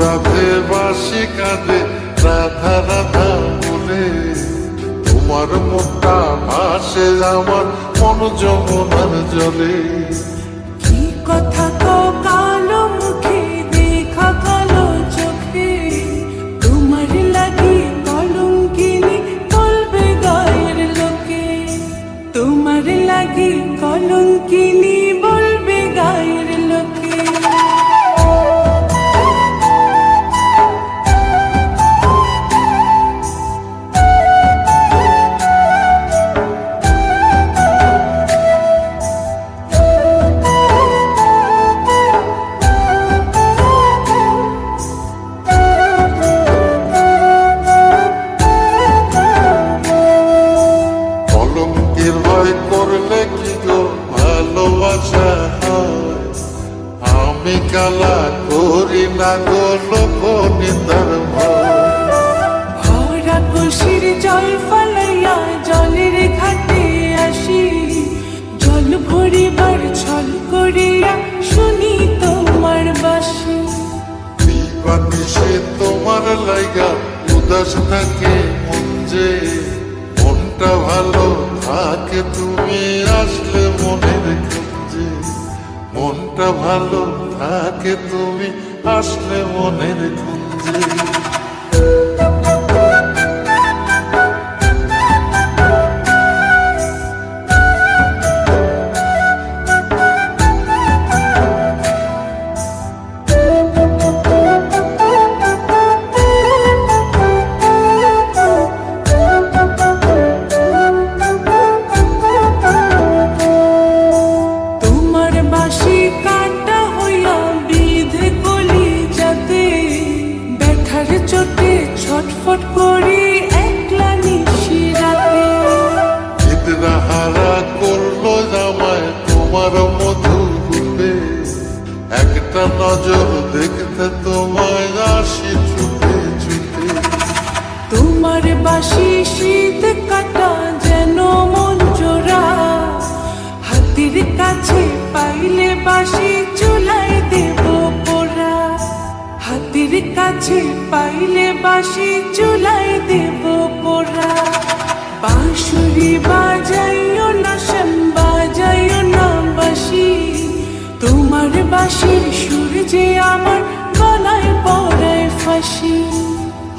রাধে বাসি কাঁদে, রাধা রাধা বলে, তোমার মুখটা ভাসে, আমার মন যমুনার জলে। কি কথা তো কালো মুখে, দেখা কালো চোখে, তোমার লাগি কলঙ্কিনি বলবে গায়ের লোকে। তোমার লাগি কলঙ্কিনি আমি কালা করি না গো লোক নিন্দার ভয় ভরা কলসির জল ফালাইয়া জলের ঘাটে আসি। জল ভরিবার ছল করিয়া শুনি তোমার বাসি। দিবানি সে তোমার লাইগা উদাস থাকে মন যে। মনটা ভালো থাকে তুমি আসলে মনে খুঁজে মনটা ভালো থাকে তুমি আসলে মনের খুঁজে ছটফট করি একলা নিশিরাতে। চিত্রা হারা করল জামায় তোমার মধু রূপে। একটা নজর দেখতে তোমায় আসি ছুটে ছুটে। তোমার বাসি শীত কাটা যেন হাতির কাছে পাইলে বাসি চুলাই দেব পোড়া। বাঁশুরি বাজাইও না, শ্যাম বাজাইও না বাসি তোমার বাসির সুর যে আমার গলায় পড়ায় ফাঁসি।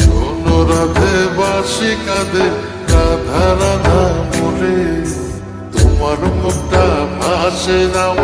শোনো রাধে বাসি কাঁদে, রাধা রাধা মরে। তোমার মুখটা ভাসে আমার